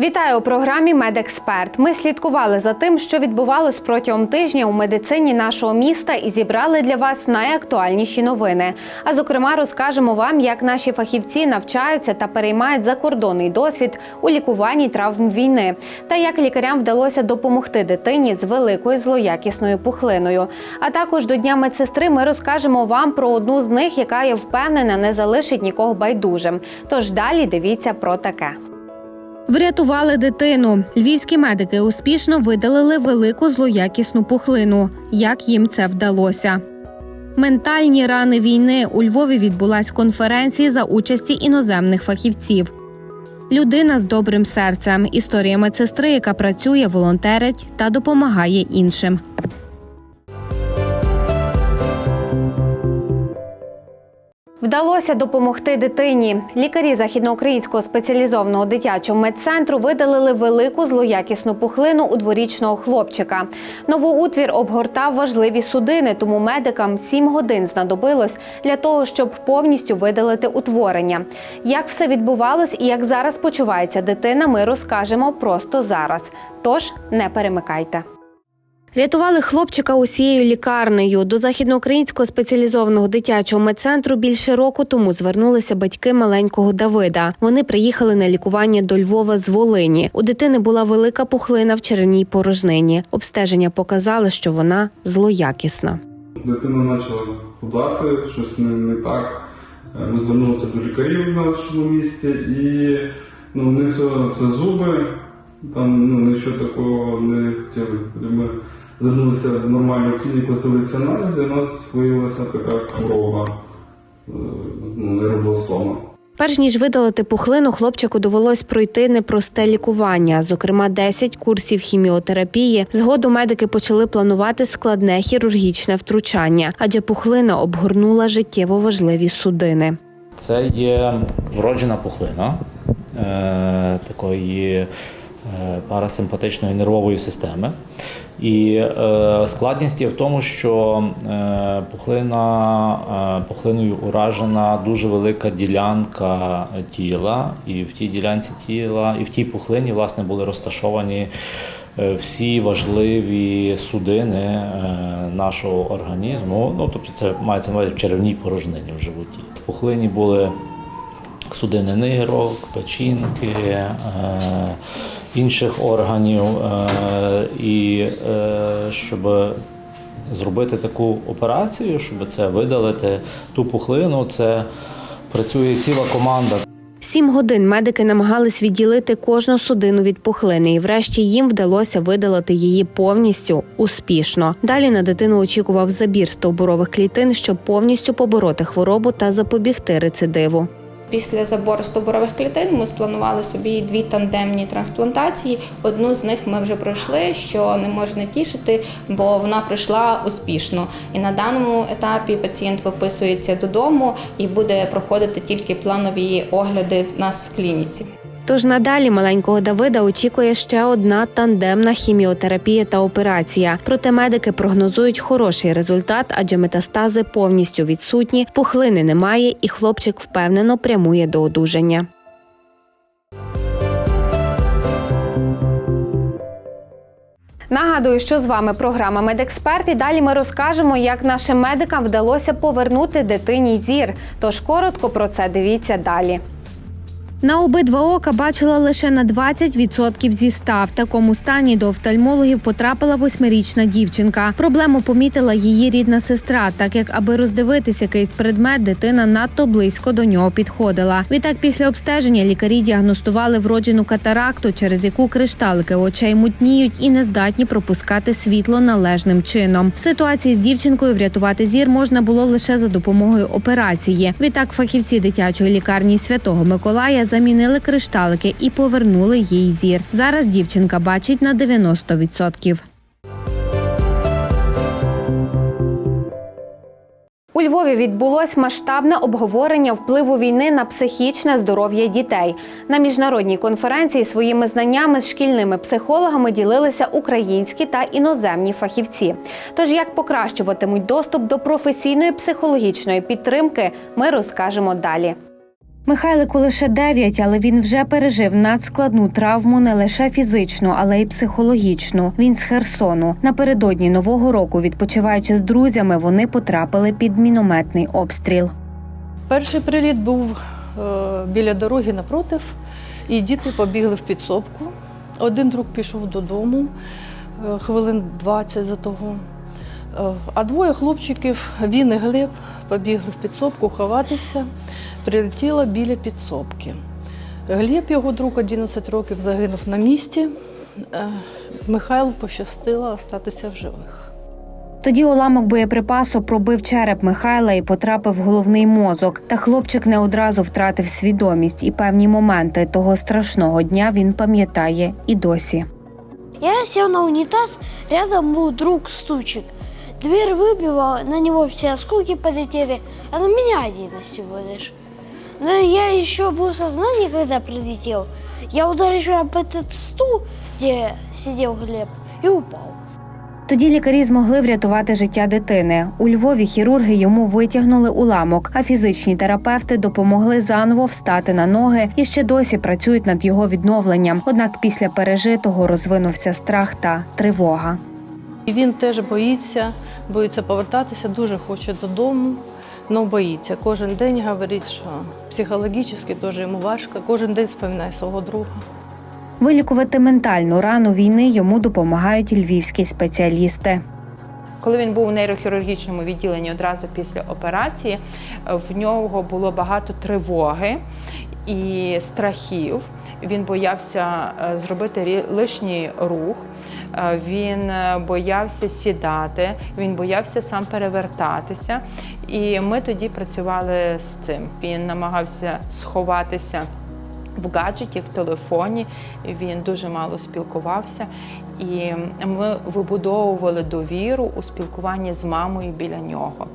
Вітаю у програмі Медексперт. Ми слідкували за тим, що відбувалось протягом тижня у медицині нашого міста, і зібрали для вас найактуальніші новини. А зокрема, розкажемо вам, як наші фахівці навчаються та переймають закордонний досвід у лікуванні травм війни, та як лікарям вдалося допомогти дитині з великою злоякісною пухлиною. А також до дня медсестри ми розкажемо вам про одну з них, яка я впевнена не залишить нікого байдужим. Тож далі дивіться про таке. Врятували дитину. Львівські медики успішно видалили велику злоякісну пухлину. Як їм це вдалося? Ментальні рани війни у Львові відбулась конференція за участі іноземних фахівців. Людина з добрим серцем. Історія медсестри, яка працює, волонтерить та допомагає іншим. Вдалося допомогти дитині. Лікарі західноукраїнського спеціалізованого дитячого медцентру видалили велику злоякісну пухлину у дворічного хлопчика. Новоутвір обгортав важливі судини, тому медикам 7 годин знадобилось для того, щоб повністю видалити утворення. Як все відбувалось і як зараз почувається дитина, ми розкажемо просто зараз. Тож не перемикайте. Рятували хлопчика усією лікарнею. До західноукраїнського спеціалізованого дитячого медцентру більше року тому звернулися батьки маленького Давида. Вони приїхали на лікування до Львова з Волині. У дитини була велика пухлина в черевній порожнині. Обстеження показали, що вона злоякісна. Дитина почала худати, щось не, не так. Е, Ми звернулися до лікарів в нашому місті і ну, вони все це зуби, там ну, нічого такого не хотіли. Ми звернулися в нормальну клініку, здалися аналізи, і у нас виявилася така хвороба, е, ну, нейробластома. Перш ніж видалити пухлину, хлопчику довелось пройти непросте лікування, зокрема 10 курсів хіміотерапії. Згодом медики почали планувати складне хірургічне втручання, адже пухлина обгорнула життєво важливі судини. Це є вроджена пухлина е, такої парасимпатичної нервової системи. І е, складність є в тому, що е, пухлина, е, пухлиною уражена дуже велика ділянка тіла, і в тій ділянці тіла, і в тій пухлині власне були розташовані е, всі важливі судини е, нашого організму. Ну, тобто це мається на увазі в порожнині в животі. В пухлині були судини нирок, печінки, е, інших органів. Е, і е, щоб зробити таку операцію, щоб це видалити ту пухлину, це працює ціла команда. Сім годин медики намагались відділити кожну судину від пухлини, і врешті їм вдалося видалити її повністю успішно. Далі на дитину очікував забір стовбурових клітин, щоб повністю побороти хворобу та запобігти рецидиву. Після забору стобурових клітин ми спланували собі дві тандемні трансплантації. Одну з них ми вже пройшли, що не може не тішити, бо вона пройшла успішно. І на даному етапі пацієнт виписується додому і буде проходити тільки планові огляди в нас в клініці. Тож надалі маленького Давида очікує ще одна тандемна хіміотерапія та операція. Проте медики прогнозують хороший результат, адже метастази повністю відсутні, пухлини немає, і хлопчик впевнено прямує до одужання. Нагадую, що з вами програма Медексперт. І далі ми розкажемо, як нашим медикам вдалося повернути дитині зір. Тож коротко про це дивіться далі. На обидва ока бачила лише на 20% зі 100. В такому стані до офтальмологів потрапила восьмирічна дівчинка. Проблему помітила її рідна сестра, так як аби роздивитись якийсь предмет, дитина надто близько до нього підходила. Відтак, після обстеження лікарі діагностували вроджену катаракту, через яку кришталики очей мутніють і не здатні пропускати світло належним чином. В ситуації з дівчинкою врятувати зір можна було лише за допомогою операції. Відтак, фахівці дитячої лікарні Святого Миколая замінили кришталики і повернули їй зір. Зараз дівчинка бачить на 90%. У Львові відбулось масштабне обговорення впливу війни на психічне здоров'я дітей. На міжнародній конференції своїми знаннями з шкільними психологами ділилися українські та іноземні фахівці. Тож як покращуватимуть доступ до професійної психологічної підтримки, ми розкажемо далі. Михайлику лише 9, але він вже пережив надскладну травму не лише фізичну, але й психологічну. Він з Херсону. Напередодні нового року, відпочиваючи з друзями, вони потрапили під мінометний обстріл. Перший приліт був е, біля дороги напротив, і діти побігли в підсобку. Один друг пішов додому е, хвилин 20 за того. Е, а двоє хлопчиків, він і Глеб, побігли в підсобку ховатися. Прилетіло біля підсобки. Глеб, його друг 11 років, загинув на місці. Е, Михайлу пощастило остатися в живих. Тоді уламок боєприпасу пробив череп Михайла і потрапив в головний мозок. Та хлопчик не одразу втратив свідомість, і певні моменти того страшного дня він пам'ятає і досі. Я сел на унитаз, рядом был друг стучек. Дверь выбила, на него все осколки полетели, а на меня один всего лишь. Но я еще был в сознании, когда прилетел. Я ударил об этот стул, где сидел Глеб, и упал. Тоді лікарі змогли врятувати життя дитини. У Львові хірурги йому витягнули уламок, а фізичні терапевти допомогли заново встати на ноги і ще досі працюють над його відновленням. Однак після пережитого розвинувся страх та тривога. І він теж боїться, боїться повертатися, дуже хоче додому, але боїться. Кожен день говорить, що психологічно теж йому важко. Кожен день споминає свого друга. Вилікувати ментальну рану війни йому допомагають львівські спеціалісти. Коли він був у нейрохірургічному відділенні одразу після операції, в нього було багато тривоги і страхів. Він боявся е, зробити лишній рух, е, він е, боявся сідати, він боявся сам перевертатися. І ми тоді працювали з цим. Він намагався сховатися в гаджеті, в телефоні. Він дуже мало спілкувався, і ми вибудовували довіру у спілкуванні з мамою біля нього.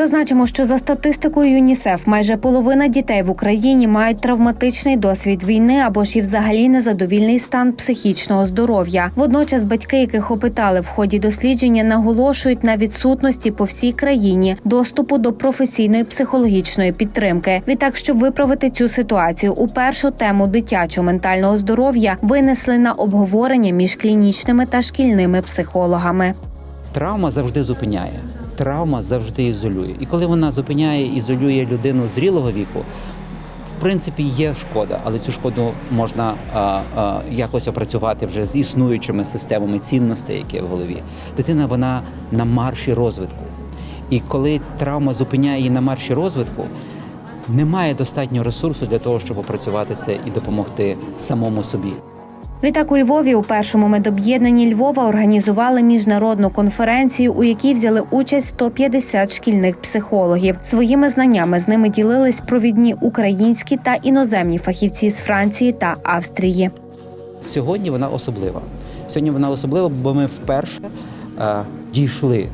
Зазначимо, що за статистикою ЮНІСЕФ майже половина дітей в Україні мають травматичний досвід війни або ж і взагалі незадовільний стан психічного здоров'я. Водночас батьки, яких опитали в ході дослідження, наголошують на відсутності по всій країні доступу до професійної психологічної підтримки. Відтак, щоб виправити цю ситуацію, у першу тему дитячого ментального здоров'я винесли на обговорення між клінічними та шкільними психологами. Травма завжди зупиняє. Травма завжди ізолює. І коли вона зупиняє, ізолює людину зрілого віку, в принципі, є шкода, але цю шкоду можна а, а, якось опрацювати вже з існуючими системами цінностей, які в голові. Дитина вона на марші розвитку. І коли травма зупиняє її на марші розвитку, немає достатньо ресурсу для того, щоб опрацювати це і допомогти самому собі. Відтак у Львові у першому медоб'єднанні Львова організували міжнародну конференцію, у якій взяли участь 150 шкільних психологів. Своїми знаннями з ними ділились провідні українські та іноземні фахівці з Франції та Австрії. Сьогодні вона особлива. Сьогодні вона особлива, бо ми вперше е, дійшли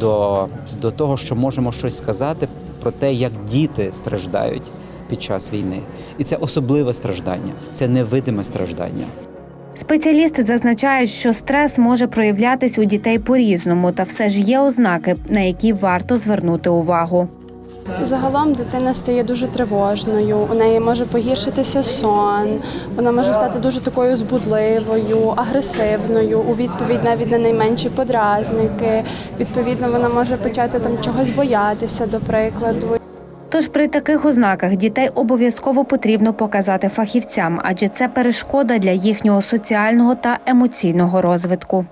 до, до того, що можемо щось сказати про те, як діти страждають під час війни. І це особливе страждання, це невидиме страждання. Спеціалісти зазначають, що стрес може проявлятись у дітей по-різному, та все ж є ознаки, на які варто звернути увагу. Загалом дитина стає дуже тривожною, у неї може погіршитися сон, вона може стати дуже такою збудливою, агресивною, у відповідь навіть на найменші подразники. Відповідно, вона може почати там чогось боятися, до прикладу. Тож при таких ознаках дітей обов'язково потрібно показати фахівцям, адже це перешкода для їхнього соціального та емоційного розвитку.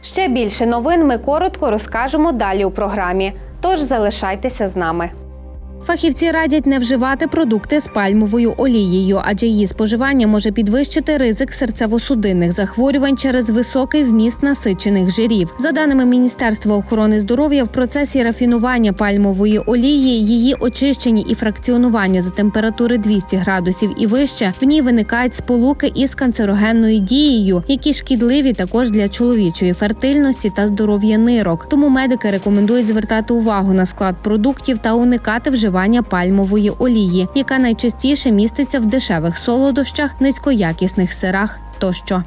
Ще більше новин ми коротко розкажемо далі у програмі. Тож залишайтеся з нами. Фахівці радять не вживати продукти з пальмовою олією, адже її споживання може підвищити ризик серцево-судинних захворювань через високий вміст насичених жирів. За даними Міністерства охорони здоров'я, в процесі рафінування пальмової олії, її очищення і фракціонування за температури 200 градусів і вище в ній виникають сполуки із канцерогенною дією, які шкідливі також для чоловічої фертильності та здоров'я нирок. Тому медики рекомендують звертати увагу на склад продуктів та уникати вживання пальмової олії, яка найчастіше міститься в дешевих солодощах, низькоякісних сирах тощо.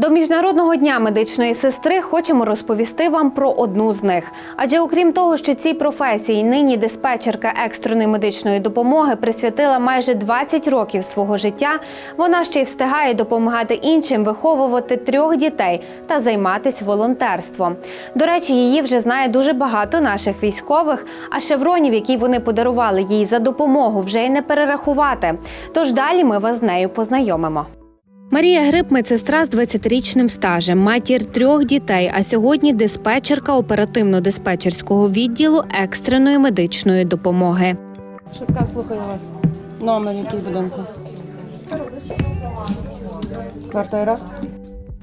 До міжнародного дня медичної сестри хочемо розповісти вам про одну з них. Адже окрім того, що цій професії нині диспетчерка екстреної медичної допомоги присвятила майже 20 років свого життя, вона ще й встигає допомагати іншим виховувати трьох дітей та займатися волонтерством. До речі, її вже знає дуже багато наших військових, а шевронів, які вони подарували їй за допомогу, вже й не перерахувати. Тож далі ми вас з нею познайомимо. Марія Гриб – медсестра з 20-річним стажем, матір трьох дітей, а сьогодні диспетчерка оперативно-диспетчерського відділу екстреної медичної допомоги. Швидка, слухаю вас. Номер який будинку? Квартира?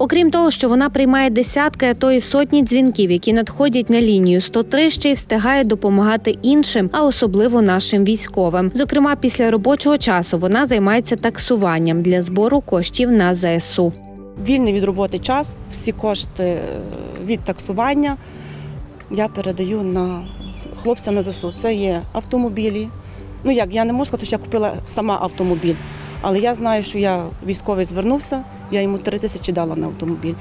Окрім того, що вона приймає десятки, а то й сотні дзвінків, які надходять на лінію 103, ще й встигає допомагати іншим, а особливо нашим військовим. Зокрема, після робочого часу вона займається таксуванням для збору коштів на ЗСУ. Вільний від роботи час, всі кошти е, від таксування я передаю на хлопця на ЗСУ. Це є автомобілі. Ну як, я не можу сказати, що я купила сама автомобіль, але я знаю, що я військовий звернувся, я йому 3 тисячі дала на автомобіль.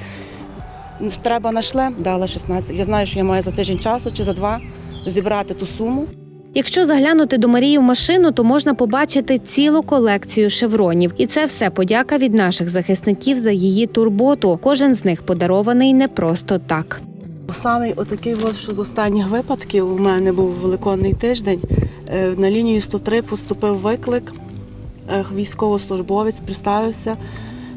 Треба на шлем, дала 16. Я знаю, що я маю за тиждень часу чи за два зібрати ту суму. Якщо заглянути до Марії в машину, то можна побачити цілу колекцію шевронів, і це все подяка від наших захисників за її турботу. Кожен з них подарований не просто так. Саме отакий, от, що з останніх випадків у мене був великодний тиждень. Е, На лінію 103 поступив виклик. Е, Військовослужбовець представився,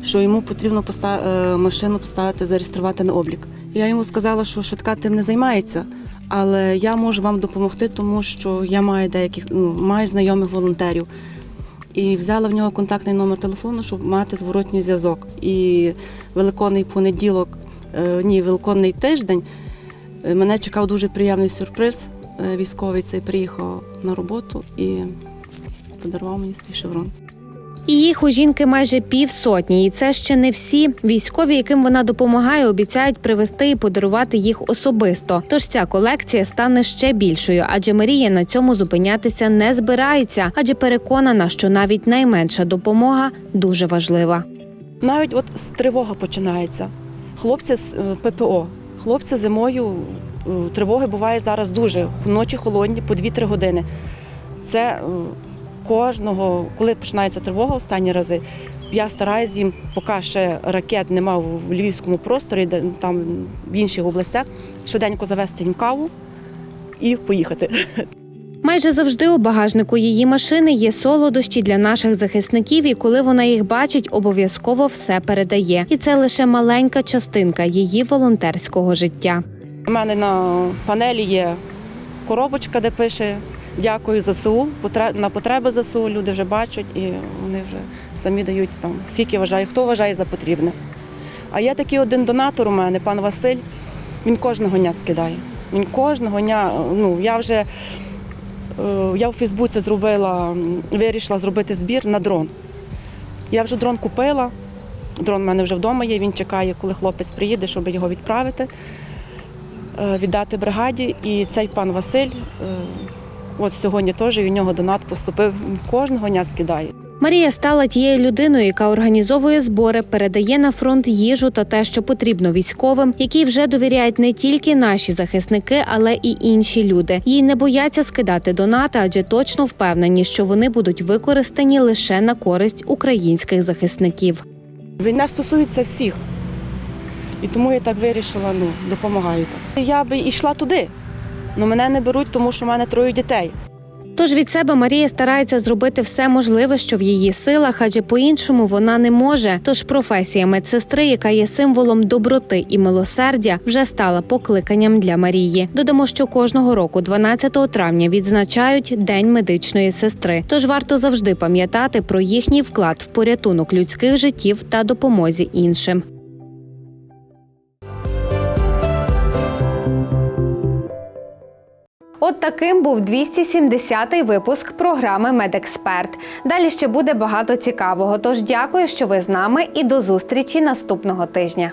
що йому потрібно поста- е, машину поставити, зареєструвати на облік. Я йому сказала, що швидка тим не займається, але я можу вам допомогти, тому що я маю деяких ну, маю знайомих волонтерів. І взяла в нього контактний номер телефону, щоб мати зворотній зв'язок. І великодний понеділок, е, ні, великодний тиждень е, мене чекав дуже приємний сюрприз. Військовий цей приїхав на роботу і подарував мені свій шеврон. І їх у жінки майже півсотні, і це ще не всі. Військові, яким вона допомагає, обіцяють привезти і подарувати їх особисто. Тож ця колекція стане ще більшою, адже Марія на цьому зупинятися не збирається, адже переконана, що навіть найменша допомога дуже важлива. Навіть от з тривога починається. Хлопці з е, ППО. Хлопці зимою е, тривоги буває зараз дуже. Ночі холодні по 2-3 години. Це е, кожного, коли починається тривога останні рази, я стараюсь їм, поки ще ракет нема в львівському просторі, де там в інших областях, швиденько завести їм каву і поїхати. Майже завжди у багажнику її машини є солодощі для наших захисників, і коли вона їх бачить, обов'язково все передає. І це лише маленька частинка її волонтерського життя. У мене на панелі є коробочка, де пише Дякую ЗСУ. На потреби ЗСУ люди вже бачать і вони вже самі дають там, скільки вважає, хто вважає за потрібне. А є такий один донатор у мене, пан Василь, він кожного дня скидає. Він кожного дня, ну я вже е, я в Фейсбуці зробила, вирішила зробити збір на дрон. Я вже дрон купила. Дрон в мене вже вдома є, він чекає, коли хлопець приїде, щоб його відправити, е, віддати бригаді. І цей пан Василь, е, от сьогодні теж і у нього донат поступив, кожного дня скидає. Марія стала тією людиною, яка організовує збори, передає на фронт їжу та те, що потрібно військовим, які вже довіряють не тільки наші захисники, але і інші люди. Їй не бояться скидати донати, адже точно впевнені, що вони будуть використані лише на користь українських захисників. Війна стосується всіх. І тому я так вирішила, ну, допомагаю так. Я би йшла туди, але мене не беруть, тому що в мене троє дітей. Тож від себе Марія старається зробити все можливе, що в її силах, адже по-іншому вона не може. Тож професія медсестри, яка є символом доброти і милосердя, вже стала покликанням для Марії. Додамо, що кожного року, 12 травня, відзначають День медичної сестри. Тож варто завжди пам'ятати про їхній вклад в порятунок людських життів та допомозі іншим. От таким був 270-й випуск програми Медексперт. Далі ще буде багато цікавого. Тож дякую, що ви з нами, і до зустрічі наступного тижня.